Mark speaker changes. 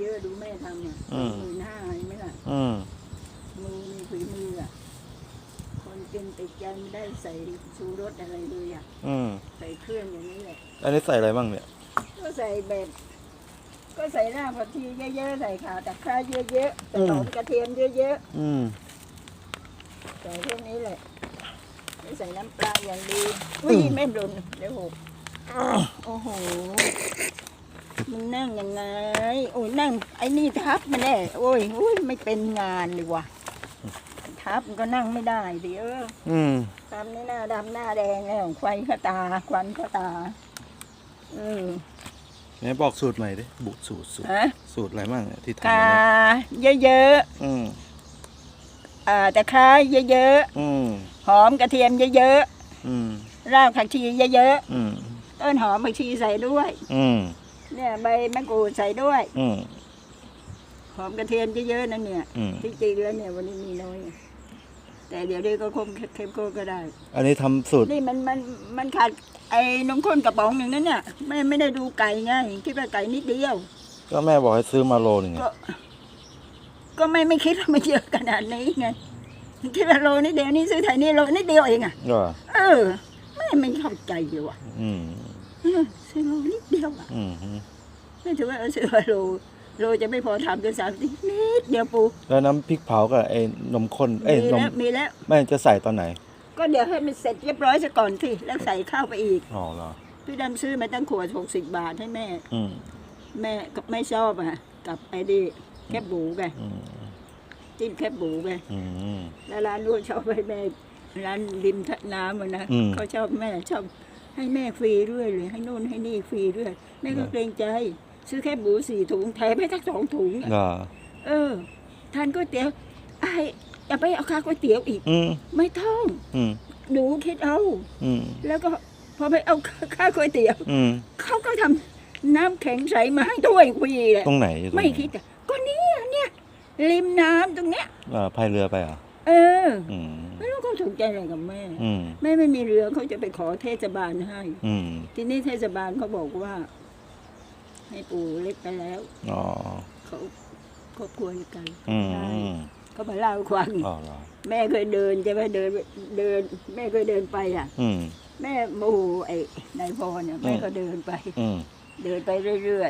Speaker 1: เยอะดูแม่ทำเนี่ย
Speaker 2: อืม
Speaker 1: หมื่นห้าเห็นไหมล่ะ
Speaker 2: อืม
Speaker 1: มือมีฝีมืออะคนกินติดใจไม่ได้ใส่ชูรสอะไรเลยอะ
Speaker 2: อืม
Speaker 1: ใส่เครื่องอย่างนี้แหละ
Speaker 2: อันนี้ใส่อะไรบ้างเนี่ย
Speaker 1: ก็ใส่แบบ ก็ใส่รากผักชีเยอะๆใส่ข่าตะไคร้เยอะๆใส่หอมกระเทียมเยอะ
Speaker 2: อืม
Speaker 1: ๆใส่พวกนี้แหละไม่ใส่น้ำปลาอย่างดีอุ้ย
Speaker 2: อืม
Speaker 1: ไม่โดนเดี๋ยวหกโอ้โห มึงนั่งยังไง โอ้ยนั่ง ไอ้นี่ทับมันแน่โอ้ยอุ้ยไม่เป็นงานเลยว่ะทับมันก็นั่งไม่ได้ดิเออ
Speaker 2: อืม
Speaker 1: ทำนี่หน้าดำหน้าแดงแล้วควันเข้าตา ควันเข้าตา เออ
Speaker 2: ไหนบอกสูตรใหม่ดิบุสูตรสูตร
Speaker 1: ฮะ
Speaker 2: สูตรอะไรบ้างเนี่ยที่ทำ
Speaker 1: ข่า
Speaker 2: มาเนี่ย
Speaker 1: เยอะ
Speaker 2: อืม
Speaker 1: ๆอ่าตะไคร้เยอะ
Speaker 2: อืม
Speaker 1: ๆหอมกระเทียมเยอะ
Speaker 2: อืม
Speaker 1: ๆรากผักชีเยอะ
Speaker 2: อืม
Speaker 1: ๆต้นหอมผักชีใส่ด้วย
Speaker 2: อืม
Speaker 1: เนี่ยใบมะกรูดใส่ด้วย
Speaker 2: อืม
Speaker 1: หอมกระเทียมเยอะๆนั่นเนี่ย
Speaker 2: อืม
Speaker 1: ที่จริงแล้วเนี่ยวันนี้มีน้อยแต่เดี๋ยวนี้ก็คงเข้มข้นก็ได้
Speaker 2: อันนี้ทำสูตร
Speaker 1: นี่มันมันมันขาดไอ้นมข้นกระป๋องหนึ่งนั่นเนี่ยไม่ไม่ได้ดูไก่ไงคิดว่าไก่นิดเดียว
Speaker 2: ก็แม่บอกให้ซื้อมาโลหนึ่งไง
Speaker 1: ก็ ก็ไม่ไม่คิดว่ามันเยอะขนาดนี้ไงคิดว่าโลนิดเดียวนี่ซื้อไทยนี่โลนิดเดียวเองอะ
Speaker 2: ก็
Speaker 1: เออ ไม่ไม่เข้าใจเลยว่ะ
Speaker 2: อืม
Speaker 1: เออซื้อโลนิดเดียวอะ
Speaker 2: อืม
Speaker 1: ไม่ถือว่าเออซื้อว่าโลโลจะไม่พอทำจนสามสิบนิดเดียวปู
Speaker 2: แล้วน้ำพริกเผากับไอ้นมข้นเอ้ย
Speaker 1: มี
Speaker 2: นม
Speaker 1: แล้วมีแล้ว
Speaker 2: แม่จะใส่ตอนไหน
Speaker 1: ก็เดี๋ยวให้มันเสร็จเรียบร้อยซะก่อนสิแล้วใส่ข้าวไปอีก
Speaker 2: อ๋อเหรอ
Speaker 1: พี่ดำซื้อมาตั้งขวดหกสิบบาทให้แม่
Speaker 2: อืม
Speaker 1: แม่ก็ไม่ชอบอะกับไอ้นี่แคบหมูไง
Speaker 2: อืม
Speaker 1: จิ้มแคบหมูไง
Speaker 2: อืม
Speaker 1: แล้วร้านนู้นชอบให้แม่ร้านริมน้ำอะนะ
Speaker 2: อืม
Speaker 1: เขาชอบแม่ชอบ ให้แม่ฟรีด้วยเลย ให้นู่นให้นี่ฟรีด้วยแม่ก็
Speaker 2: นะ
Speaker 1: เกรงใจ ซื้อแคบหมูสี่ถุงแถมให้ทั้งสองถุงอะ
Speaker 2: เหรอ
Speaker 1: เออทานก๋วยเตี๋ยวไอ้อย่าไปเอาค่าก๋วยเตี๋ยวอีก
Speaker 2: อืม
Speaker 1: ไม่ต้อง
Speaker 2: อืม
Speaker 1: หนูคิดเอา
Speaker 2: อืม
Speaker 1: แล้วก็พอไปเอาค่าก๋วยเตี๋ยว
Speaker 2: อืม
Speaker 1: เขาก็ทำน้ำแข็งใสมาให้ด้วยฟรีเลย
Speaker 2: ตรงไหน
Speaker 1: ไม่คิดอะก็เนี่ยเนี่ยริมน้ำตรงเนี้ย
Speaker 2: อ่าพายเรือไปเหรอะ
Speaker 1: เออ
Speaker 2: อืม
Speaker 1: ไม่รู้เขาถูกใจอะไรกับแม่
Speaker 2: อืม
Speaker 1: แม่ไม่มีเรือเขาจะไปขอเทศบาลให้
Speaker 2: อืม
Speaker 1: ทีนี้เทศบาลเขาบอกว่า ให้ปู่เล็กไปแล้ว
Speaker 2: อ๋อ
Speaker 1: เขาครอบครัวเดียวกัน
Speaker 2: อืม
Speaker 1: ใช่เขามาเล่าให้ฟัง
Speaker 2: อ๋อเหรอ
Speaker 1: แม่เคยเดินจะไปเดินเดิน แม่เคยเดินไปอะ
Speaker 2: อืม
Speaker 1: แม่โมโหไอ้นายพรเนี่ยแม่ก็เดินไป
Speaker 2: อืม
Speaker 1: เดินไปเรื่อย